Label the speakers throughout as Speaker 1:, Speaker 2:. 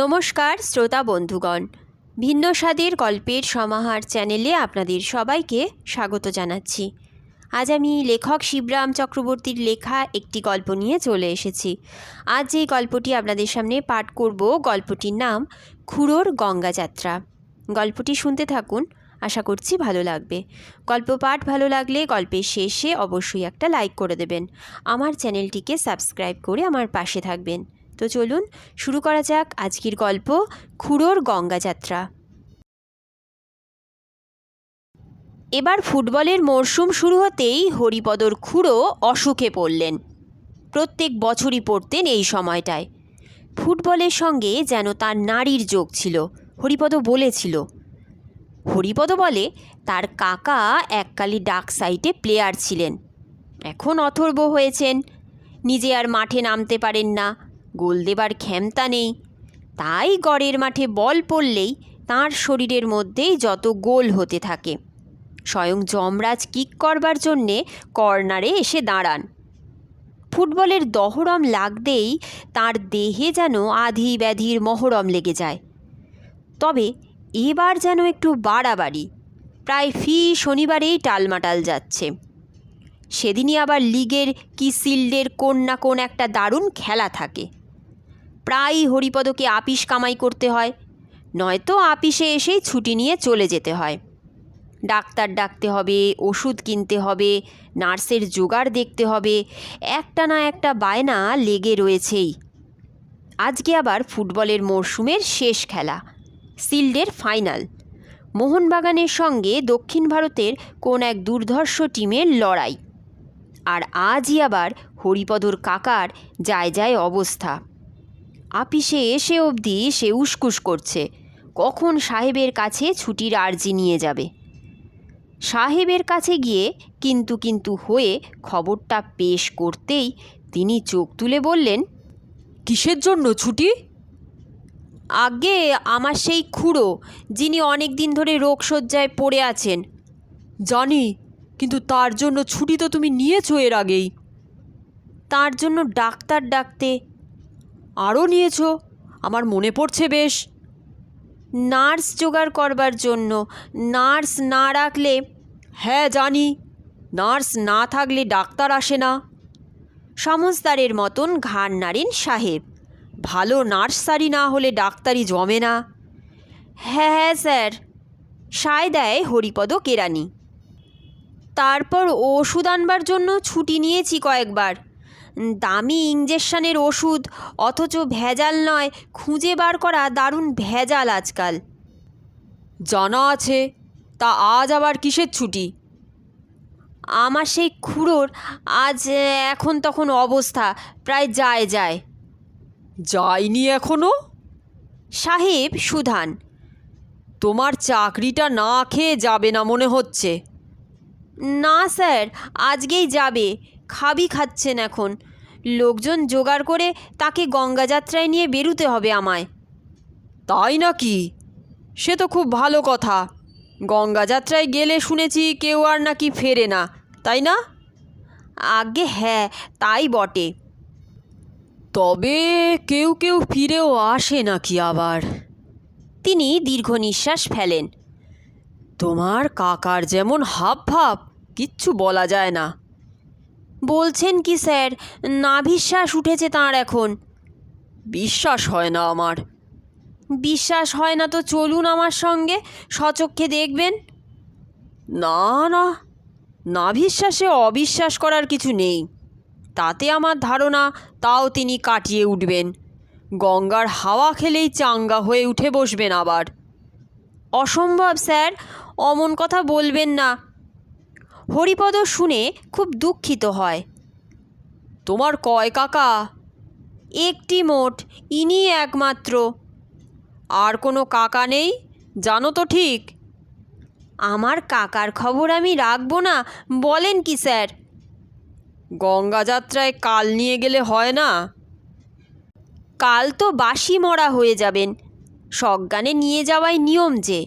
Speaker 1: নমস্কার, শ্রোতা বন্ধুগণ। ভিন্ন স্বাদের গল্পের সমাহার চ্যানেলে আপনাদের সবাইকে স্বাগত জানাচ্ছি। আজ আমি লেখক শিবরাম চক্রবর্তীর লেখা একটি গল্প নিয়ে চলে এসেছি। আজ যে গল্পটি আপনাদের সামনে পাঠ করব। গল্পটির নাম, খুড়োর গঙ্গা যাত্রা গল্পটি শুনতে থাকুন, আশা করছি ভালো লাগবে। গল্প পাঠ ভালো লাগলে গল্পের শেষে অবশ্যই একটা লাইক করে দেবেন। আমার চ্যানেলটিকে সাবস্ক্রাইব করে আমার পাশে থাকবেন। তো চলুন শুরু করা যাক আজকের গল্প, খুড়োর গঙ্গা যাত্রা। এবার ফুটবলের মরশুম শুরু হতেই হরিপদর খুড়ো অসুখে পড়লেন। প্রত্যেক বছরই পড়তেন এই সময়টায়। ফুটবলের সঙ্গে যেন তার নারীর যোগ ছিল হরিপদ বলেছিল। হরিপদ বলে, তার কাকা এককালী ডাক সাইটে প্লেয়ার ছিলেন। এখন অথর্ব হয়েছেন। নিজে আর মাঠে নামতে পারেন না। গোল দেবার ক্ষমতা নেই। তাই গড়ের মাঠে বল পড়লেই তার শরীরের মধ্যেই যত গোল হতে থাকে। স্বয়ং যমরাজ কিক করবার জন্যে কর্নারে এসে দাঁড়ান। ফুটবলের দহরম লাগতেই তার দেহে যেন আধি ব্যাধির মহরম লেগে যায়। তবে এবার যেন একটু বাড়াবাড়ি। প্রায় ফি শনিবারেই টালমাটাল যাচ্ছে। সেদিনই আবার লিগের কি সিল্ডের কোন না কোন একটা দারুণ খেলা থাকে। প্রায়ই হরিপদকে আপিস কামাই করতে হয়, নয়তো আপিসে এসেই ছুটি নিয়ে চলে যেতে হয়। ডাক্তার ডাকতে হবে, ওষুধ কিনতে হবে, নার্সের জোগাড় দেখতে হবে, একটা না একটা বায়না লেগে রয়েছেই। আজকে আবার ফুটবলের মরশুমের শেষ খেলা, সিল্ডের ফাইনাল। মোহনবাগানের সঙ্গে দক্ষিণ ভারতের কোন এক দুর্ধর্ষ টিমের লড়াই। আর আজই আবার হরিপদর কাকার যায় যায় অবস্থা। আপিসে এসে অবধি সে উসকুস করছে। কখন সাহেবের কাছে ছুটির আর্জি নিয়ে যাবে? সাহেবের কাছে গিয়ে কিন্তু কিন্তু হয়ে খবরটা পেশ করতেই তিনি চোখ তুলে বললেন
Speaker 2: কিসের জন্য ছুটি?
Speaker 1: আগে আমার সেই খুড়ো যিনি অনেক দিন ধরে রোগশয্যায় পড়ে আছেন।
Speaker 2: জানি কিন্তু তার জন্য ছুটি তো তুমি নিয়েছো এর আগেই।
Speaker 1: তার জন্য ডাক্তার ডাকতে
Speaker 2: আরও নিয়েছো? আমার মনে পড়ছে বেশ।
Speaker 1: নার্স জোগাড় করবার জন্য, নার্স না রাখলে
Speaker 2: হ্যাঁ জানি, নার্স না থাকলে ডাক্তার আসে না।
Speaker 1: সমস্তারের মতন ঘাড় নাড়েন সাহেব।
Speaker 2: ভালো নার্সারি না হলে ডাক্তারি জমে না।
Speaker 1: হ্যাঁ হ্যাঁ স্যার। সায় দেয় হরিপদ কেরানি তারপর ওষুধ আনবার জন্য ছুটি নিয়েছি কয়েকবার। দামি ইঞ্জেকশনের ওষুধ অথচ ভেজাল নয় খুঁজে বার করা দারুণ ভেজাল আজকাল।
Speaker 2: জানা আছে তা আজ আবার কিসের ছুটি?
Speaker 1: আমার সেই খুড়োর আজ এখন তখন অবস্থা প্রায় যায় যায়।
Speaker 2: যাইনি এখনও?
Speaker 1: সাহেব সুধান।
Speaker 2: তোমার চাকরিটা না খেয়ে যাবে না মনে হচ্ছে?
Speaker 1: না স্যার আজকেই যাবে। খাবি খাচ্ছেন এখন। লোকজন জোগাড় করে তাকে গঙ্গা যাত্রায় নিয়ে বেরুতে হবে আমায়।
Speaker 2: তাই নাকি? সে তো খুব ভালো কথা। গঙ্গা যাত্রায় গেলে শুনেছি কেউ আর নাকি ফেরে না তাই না?
Speaker 1: আগে হ্যাঁ তাই বটে।
Speaker 2: তবে কেউ কেউ ফিরেও আসে নাকি আবার?
Speaker 1: তিনি দীর্ঘ নিঃশ্বাস ফেলেন।
Speaker 2: তোমার কাকার যেমন হাব ভাব কিচ্ছু বলা যায় না।
Speaker 1: বলছেন কি স্যার? নাভিশ্বাস উঠেছে তাঁর এখন।
Speaker 2: বিশ্বাস হয় না আমার।
Speaker 1: বিশ্বাস হয় না তো চলুন আমার সঙ্গে সচক্ষে দেখবেন।
Speaker 2: না না। নাভিশ্বাসে অবিশ্বাস করার কিছু নেই। তাতে আমার ধারণা তাও তিনি কাটিয়ে উঠবেন। গঙ্গার হাওয়া খেলেই চাঙ্গা হয়ে উঠে বসবেন আবার।
Speaker 1: অসম্ভব স্যার অমন কথা বলবেন না। হরিপদ শুনে খুব দুঃখিত হয়।
Speaker 2: তোমার কয় কাকা?
Speaker 1: একটি মোট ইনি একমাত্র।
Speaker 2: আর কোনো কাকা নেই? জানো তো ঠিক।
Speaker 1: আমার কাকার খবর আমি রাখব না বলেন কি স্যার?
Speaker 2: গঙ্গা যাত্রায় কাল নিয়ে গেলে হয় না?
Speaker 1: কাল তো বাসি মরা হয়ে যাবেন সজ্ঞানে নিয়ে যাওয়াই নিয়ম যে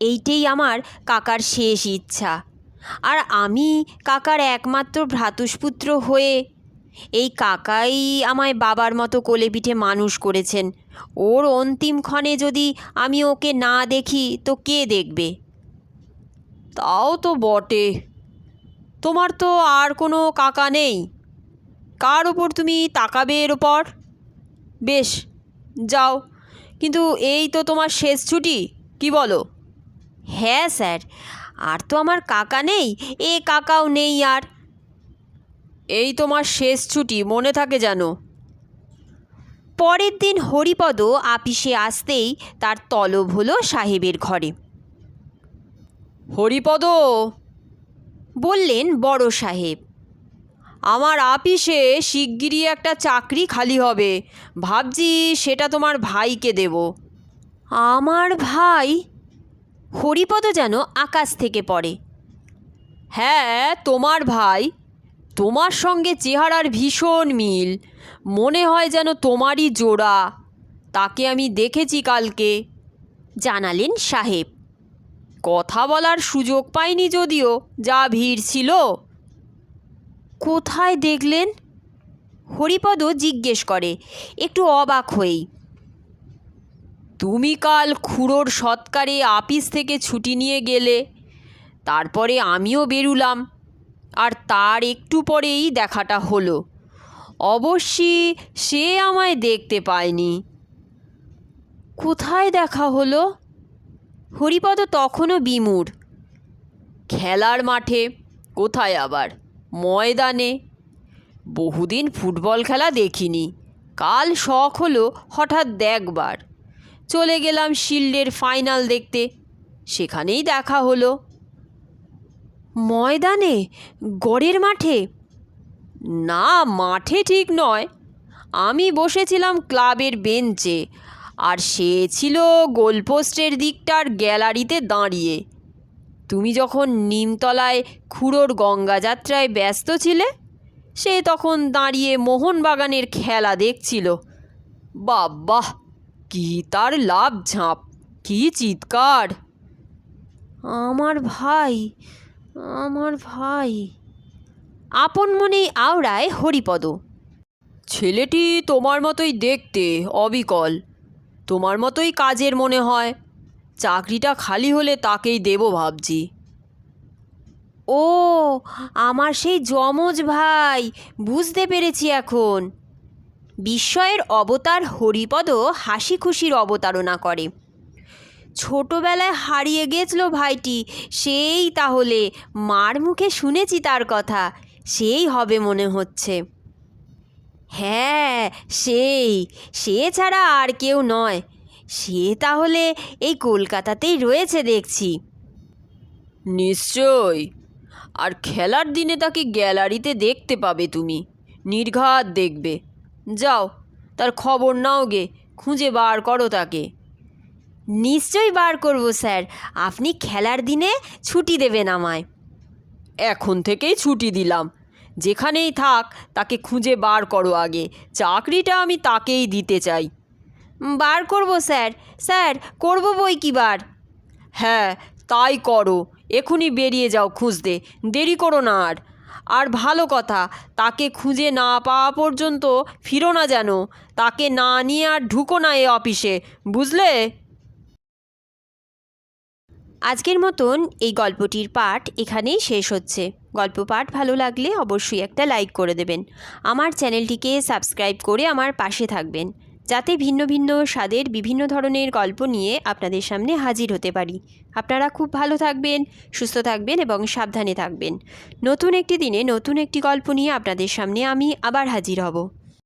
Speaker 1: এইটেই আমার কাকার শেষ ইচ্ছা। আর আমি কাকার একমাত্র ভ্রাতুষ্পুত্র হয়ে এই কাকাই আমায় বাবার মতো কোলে পিঠে মানুষ করেছেন। ওর অন্তিম ক্ষণে যদি আমি ওকে না দেখি, তো কে দেখবে?
Speaker 2: তাও তো বটে। তোমার তো আর কোনো কাকা নেই। কার ওপর তুমি তাকাবে এর ওপর বেশ, যাও। কিন্তু এই তো তোমার শেষ ছুটি, কি বলো?
Speaker 1: হ্যাঁ স্যার আর তো আমার কাকা নেই। এ কাকাও নেই আর।
Speaker 2: এই তোমার শেষ ছুটি, মনে থাকে যেন।
Speaker 1: পরের দিন হরিপদ আপিসে আসতেই তার তলব হলো সাহেবের ঘরে।
Speaker 2: হরিপদ!
Speaker 1: বললেন বড় সাহেব,
Speaker 2: আমার আপিসে শিগগিরই একটা চাকরি খালি হবে। ভাবছি সেটা তোমার ভাইকে দেব।
Speaker 1: আমার ভাই? হরিপদ যেন আকাশ থেকে পড়ে।
Speaker 2: হ্যাঁ তোমার ভাই, তোমার সঙ্গে চেহারার ভীষণ মিল। মনে হয় যেন তোমারই জোড়া। তাকে আমি দেখেছি কালকে,
Speaker 1: জানালেন সাহেব।
Speaker 2: কথা বলার সুযোগ পাইনি যদিও, যা ভিড় ছিল।
Speaker 1: কোথায় দেখলেন? হরিপদ জিজ্ঞেস করে, একটু অবাক হয়েই।
Speaker 2: তুমি কাল খুড়োর সৎকারে আপিস থেকে ছুটি নিয়ে গেলে। তারপরে আমিও বেরুলাম। আর তার একটু পরেই দেখাটা হলো। অবশ্যই সে আমায় দেখতে পায়নি।
Speaker 1: কোথায় দেখা হলো? হরিপদ তখনও বিমূঢ়
Speaker 2: খেলার মাঠে, কোথায় আবার? ময়দানে। বহুদিন ফুটবল খেলা দেখিনি। কাল শখ হলো হঠাৎ দেখবার। চলে গেলাম শিল্ডের ফাইনাল দেখতে। সেখানেই দেখা হলো।
Speaker 1: ময়দানে, গড়ের মাঠে?
Speaker 2: না, মাঠে ঠিক নয়। আমি বসেছিলাম ক্লাবের বেঞ্চে, আর সে ছিল গোলপোস্টের দিকটার গ্যালারিতে দাঁড়িয়ে। তুমি যখন নিমতলায় খুড়োর গঙ্গাযাত্রায় ব্যস্ত ছিলে, সে তখন দাঁড়িয়ে মোহনবাগানের খেলা দেখছিল। বাব্বাহ কি তার লাভ ঝাঁপ? কি চিৎকার?
Speaker 1: আমার ভাই আমার ভাই। আপন মনেই আওড়ায় হরিপদ।
Speaker 2: ছেলেটি তোমার মতোই দেখতে অবিকল। তোমার মতোই কাজের মনে হয়। চাকরিটা খালি হলে তাকেই দেব ভাবছি।
Speaker 1: ও, আমার সেই যমজ ভাই। বুঝতে পেরেছি এখন। বিস্ময়ের অবতার হরিপদ হাসি খুশির অবতারণা করে। ছোটবেলায় হারিয়ে গেছিল ভাইটি, সেই তাহলে মার মুখে শুনেছি তার কথা, সেই হবে মনে হচ্ছে। হ্যাঁ সেই, সে ছাড়া আর কেউ নয়, সে তাহলে এই কলকাতাতেই রয়েছে দেখছি।
Speaker 2: নিশ্চয়, আর খেলার দিনে তাকে গ্যালারিতে দেখতে পাবে তুমি, নির্ঘাত দেখবে। যাও, তার খবর নাও গে, খুঁজে বার করো তাকে।
Speaker 1: নিশ্চয়ই বার করব, স্যার। আপনি খেলার দিনে ছুটি দেবেন আমায়।
Speaker 2: এখন থেকেই ছুটি দিলাম। যেখানেই থাক, তাকে খুঁজে বার করো আগে। চাকরিটা আমি তাকেই দিতে চাই।
Speaker 1: বার করব, স্যার। স্যার, করব বই কি বার?
Speaker 2: হ্যাঁ তাই করো। এখনই বেরিয়ে যাও খুঁজতে। দেরি করো না আর। আর ভালো কথা, তাকে খুঁজে না পাওয়া পর্যন্ত ফিরো না যেন, তাকে না নিয়ে আর ঢুকো না এ অফিসে, বুঝলে?
Speaker 1: আজকের মতন এই গল্পটির পাঠ এখানেই শেষ হচ্ছে। গল্প পাঠ ভালো লাগলে অবশ্যই একটা লাইক করে দেবেন। আমার চ্যানেলটিকে সাবস্ক্রাইব করে আমার পাশে থাকবেন। যাতে ভিন্ন ভিন্ন স্বাদের বিভিন্ন ধরনের গল্প নিয়ে আপনাদের সামনে হাজির হতে পারি। আপনারা খুব ভালো থাকবেন, সুস্থ থাকবেন এবং সাবধানে থাকবেন। নতুন একটি দিনে নতুন একটি গল্প নিয়ে আপনাদের সামনে আমি আবার হাজির হব।